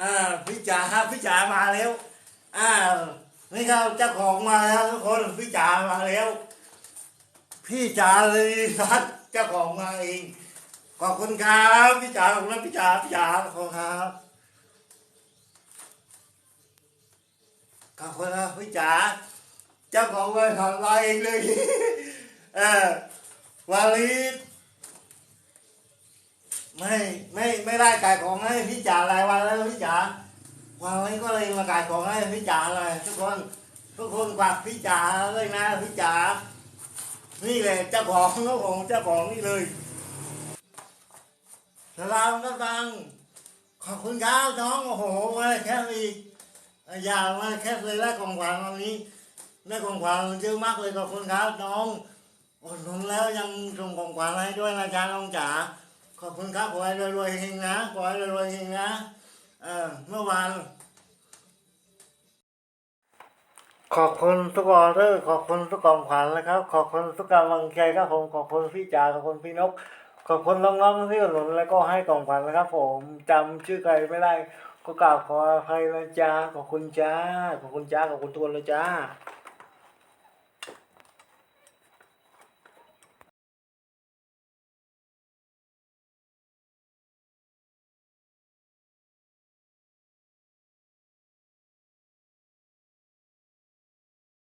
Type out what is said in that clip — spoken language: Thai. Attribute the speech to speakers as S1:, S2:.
S1: อ่าพี่จ๋าครับพี่จ๋ามาแล้วอ่านี่ครับเจ้าของมาแล้วทุกคนพี่จ๋ามาแล้ว พี่จ๋าเลยครับเจ้าของมาเอง ขอบคุณครับพี่จ๋าขอบคุณพี่จ๋าพี่จ๋าขอบคุณครับขอบคุณครับพี่จ๋าเจ้าของมาทำมาเองเลยเออวาลี ไม่ไม่ไม่ได้ขายของให้พี่จ๋ารายวันแล้วพี่จ๋าวันนี้ก็เลยมาขายของให้พี่จ๋าเลยทุกคนทุกคนกวักพี่จ๋าเลยนะพี่จ๋านี่เลยเจ้าของเจ้าของเจ้าของนี่เลยสลามก็ตังขอบคุณครับน้องโอ้โหมาแค่นี้อยาวมาแค่เลยได้ของขวัญวันนี้ได้ของขวัญเยอะมากเลยขอบคุณครับน้องอดหนุนแล้วยังส่งของขวัญให้ด้วยนะจ๊ะน้องจ๋า ขอบคุณครับขอให้รวยๆเฮงนะขอให้รวยๆเฮงนะเออเมื่อวานขอบคุณทุกออเดอร์ขอบคุณทุกกองขวัญนะครับ ขอบคุณทุกกำลังใจครับผมขอบคุณพี่จ๋าขอบคุณพี่นก ขอบคุณน้องๆที่อุดหนุนแล้วก็ให้กองขวัญนะครับ ผมจำชื่อใครไม่ได้ก็กราบขออภัยนะจ๊ะขอบคุณจ้าขอบคุณจ้าขอบคุณทุกคนเลยจ้า